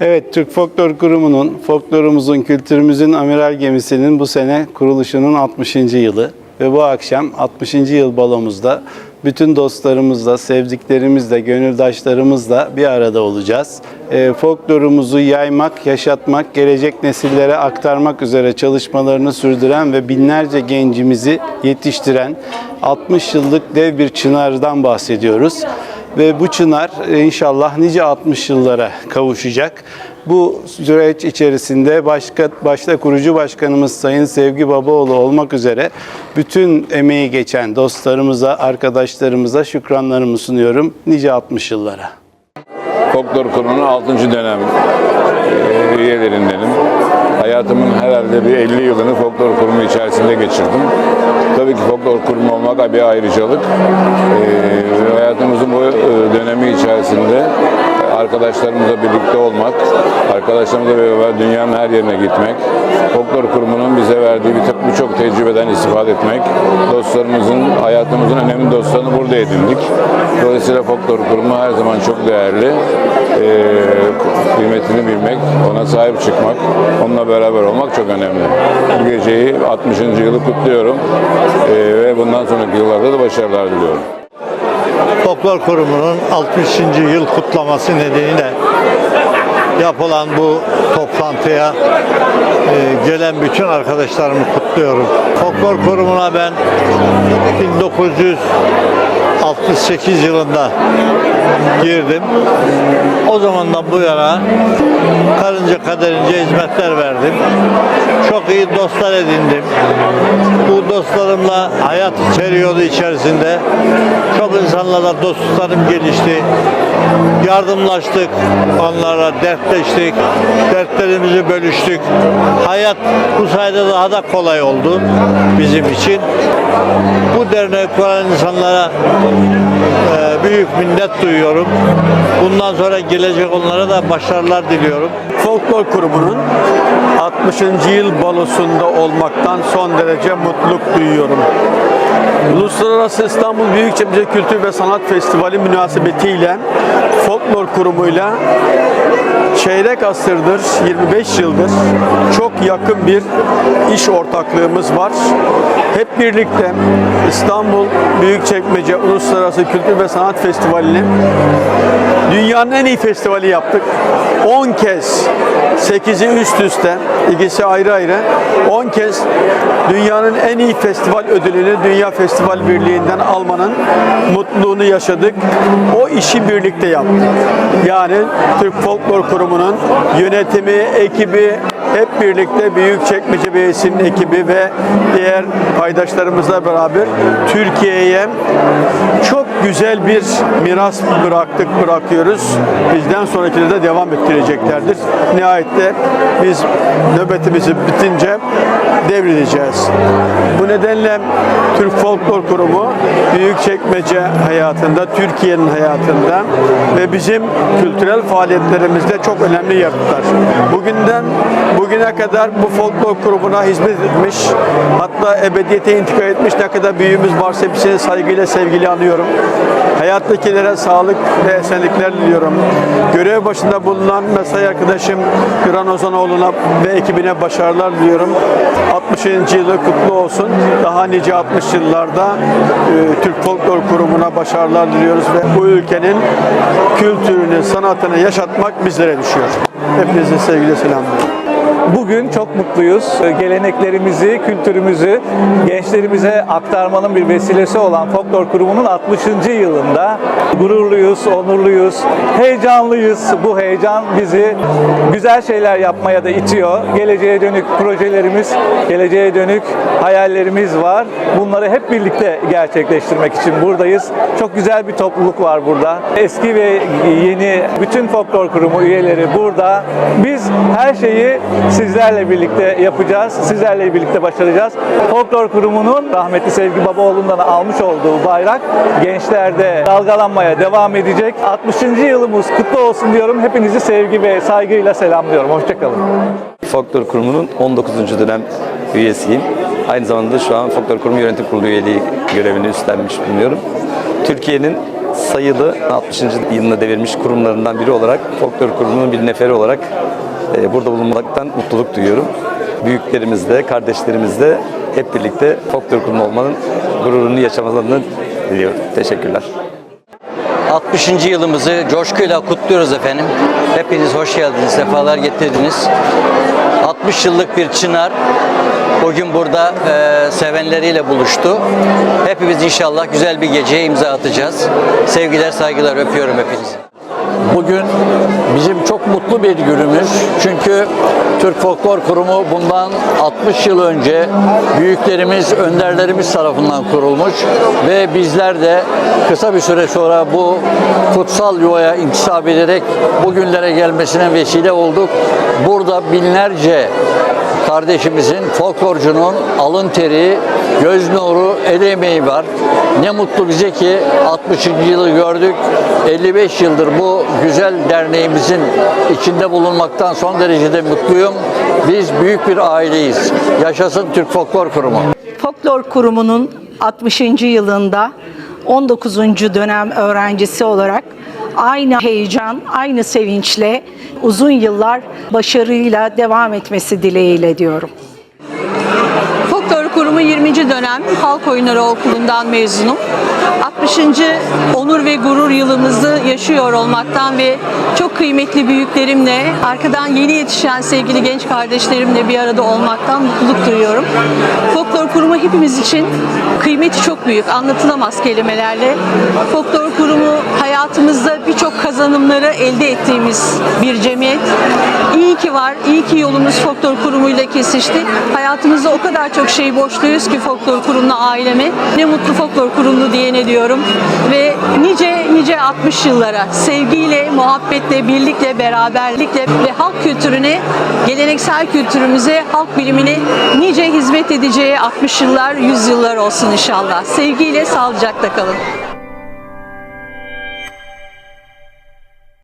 Evet, Türk Folklor Kurumu'nun, folklorumuzun, kültürümüzün amiral gemisinin bu sene kuruluşunun 60. yılı. Ve bu akşam 60. yıl balomuzda bütün dostlarımızla, sevdiklerimizle, gönüldaşlarımızla bir arada olacağız. E, folklorumuzu yaymak, yaşatmak, gelecek nesillere aktarmak üzere çalışmalarını sürdüren ve binlerce gencimizi yetiştiren 60 yıllık dev bir çınardan bahsediyoruz. Ve bu çınar e, inşallah nice 60 yıllara kavuşacak. Bu süreç içerisinde başka, başta kurucu başkanımız Sayın Sevgi Babaoğlu olmak üzere bütün emeği geçen dostlarımıza, arkadaşlarımıza şükranlarımı sunuyorum. Nice 60 yıllara. Folklor Kurumu'nun 6. dönem e, üyelerindenim. Hayatımın herhalde bir 50 yılını folklor kurumu içerisinde geçirdim. Tabii ki folklor kurumu olmak bir ayrıcalık. E, hayatımızın bu e, dönemi içerisinde arkadaşlarımızla birlikte olmak, arkadaşlarımızla beraber dünyanın her yerine gitmek, folklor kurumunun bize verdiği bir- birçok tecrübeden istifade etmek, dostlarımızın, hayatımızın önemli dostlarını burada edindik. Dolayısıyla folklor kurumu her zaman çok değerli. Ee, kıymetini bilmek, ona sahip çıkmak, onunla beraber olmak çok önemli. Bu geceyi 60. yılı kutluyorum Ee, ve bundan sonraki yıllarda da başarılar diliyorum. Folklor Kurumu'nun 60. yıl kutlaması nedeniyle yapılan bu toplantıya e, gelen bütün arkadaşlarımı kutluyorum. Folklor Kurumu'na ben 1968 yılında girdim. O zamandan bu yana karınca kaderince hizmetler verdim. Çok iyi dostlar edindim. Bu dostlarımla hayat periyodu içerisinde çok insanlarla dostluklarım gelişti. Yardımlaştık, onlara dertleştik, dertlerimizi bölüştük. Hayat bu sayede daha da kolay oldu bizim için. Bu derneği kuran insanlara e, büyük minnet duyuyorum. Bundan sonra gelecek onlara da başarılar diliyorum. Folklor Kurumu'nun 60. yıl balosunda olmaktan son derece mutluluk duyuyorum. Uluslararası İstanbul Büyükçekmece Kültür ve Sanat Festivali münasebetiyle Folklor Kurumu'yla çeyrek asırdır, 25 yıldır çok yakın bir iş ortaklığımız var. Hep birlikte İstanbul Büyükçekmece Uluslararası Kültür ve Sanat Festivali'ni dünyanın en iyi festivali yaptık. 10 kez 8'i üst üste, ikisi ayrı ayrı 10 kez dünyanın en iyi festival ödülünü Dünya Festival Birliği'nden almanın mutluluğunu yaşadık. O işi birlikte yaptık. Yani Türk Folklor Kurumu'nun yönetimi, ekibi hep birlikte Büyükçekmece Belediyesi'nin ekibi ve diğer paydaşlarımızla beraber Türkiye'ye çok güzel bir miras bıraktık, bırakıyoruz. Bizden sonrakileri de devam ettireceklerdir. Nihayette biz nöbetimizi bitince devredeceğiz. Bu nedenle Türk Folklor Kurumu Büyükçekmece hayatında, Türkiye'nin hayatında ve bizim kültürel faaliyetlerimizde çok önemli yer tutar. Bugünden bugüne kadar bu folklor grubuna hizmet etmiş, hatta ebediyete intikal etmiş ne kadar büyüğümüz varsa hepsini saygıyla, sevgiyle anıyorum. Hayattakilere sağlık ve esenlikler diliyorum. Görev başında bulunan mesai arkadaşım Güran Ozanoğlu'na ve ekibine başarılar diliyorum. 60. yılı kutlu olsun. Daha nice 60 yıllarda e, Türk Folklor Kurumu'na başarılar diliyoruz ve bu ülkenin kültürünü, sanatını yaşatmak bizlere düşüyor. Hepinize sevgiyle selamlıyorum. Bugün çok mutluyuz. Geleneklerimizi, kültürümüzü gençlerimize aktarmanın bir vesilesi olan Folklor Kurumu'nun 60. yılında gururluyuz, onurluyuz, heyecanlıyız. Bu heyecan bizi güzel şeyler yapmaya da itiyor. Geleceğe dönük projelerimiz, geleceğe dönük hayallerimiz var. Bunları hep birlikte gerçekleştirmek için buradayız. Çok güzel bir topluluk var burada. Eski ve yeni bütün Folklor Kurumu üyeleri burada. Biz her şeyi sizlerle birlikte yapacağız. Sizlerle birlikte başaracağız. Folklor Kurumu'nun rahmetli Sevgi Babaoğlu'ndan almış olduğu bayrak gençlerde dalgalanmaya devam edecek. 60. yılımız kutlu olsun diyorum. Hepinizi sevgi ve saygıyla selamlıyorum. Hoşçakalın. Folklor Kurumu'nun 19. dönem üyesiyim. Aynı zamanda şu an Folklor Kurumu Yönetim Kurulu üyeliği görevini üstlenmiş bulunuyorum. Türkiye'nin sayılı 60. yılını devirmiş kurumlarından biri olarak, folklor kurumunun bir neferi olarak burada bulunmaktan mutluluk duyuyorum. Büyüklerimizle, kardeşlerimizle hep birlikte folklor kurumu olmanın gururunu yaşamalarını diliyorum. Teşekkürler. 60. yılımızı coşkuyla kutluyoruz efendim. Hepiniz hoş geldiniz, sefalar getirdiniz. 60 yıllık bir çınar bugün burada e, sevenleriyle buluştu. Hepimiz inşallah güzel bir geceye imza atacağız. Sevgiler, saygılar öpüyorum hepinizi. Bugün bizim çok mutlu bir günümüz. Çünkü Türk Folklor Kurumu bundan 60 yıl önce büyüklerimiz, önderlerimiz tarafından kurulmuş ve bizler de kısa bir süre sonra bu kutsal yuvaya intisap ederek bugünlere gelmesine vesile olduk. Burada binlerce kardeşimizin, folklorcunun alın teri, göz nuru, el emeği var. Ne mutlu bize ki 60. yılı gördük. 55 yıldır bu güzel derneğimizin içinde bulunmaktan son derecede mutluyum. Biz büyük bir aileyiz. Yaşasın Türk Folklor Kurumu. Folklor Kurumu'nun 60. yılında 19. dönem öğrencisi olarak aynı heyecan, aynı sevinçle uzun yıllar başarıyla devam etmesi dileğiyle diyorum. Kurumu 20. dönem Halk Oyunları Okulu'ndan mezunum. 60. onur ve gurur yılımızı yaşıyor olmaktan ve çok kıymetli büyüklerimle, arkadan yeni yetişen sevgili genç kardeşlerimle bir arada olmaktan mutluluk duyuyorum. Folklor Kurumu hepimiz için kıymeti çok büyük, anlatılamaz kelimelerle. Folklor Kurumu hayatımızda birçok kazanımları elde ettiğimiz bir cemiyet. İyi ki var, iyi ki yolumuz Folklor Kurumu'yla kesişti. Hayatımızda o kadar çok şey borçluyuz ki Folklor Kurumu'na aileme. Ne mutlu Folklor Kurumlu diyene diyorum. Ve nice nice 60 yıllara sevgiyle, muhabbetle, birlikle, beraberlikle ve halk kültürüne, geleneksel kültürümüze, halk bilimine nice hizmet edeceği 60 yıllar, 100 yıllar olsun inşallah. Sevgiyle, sağlıcakla kalın.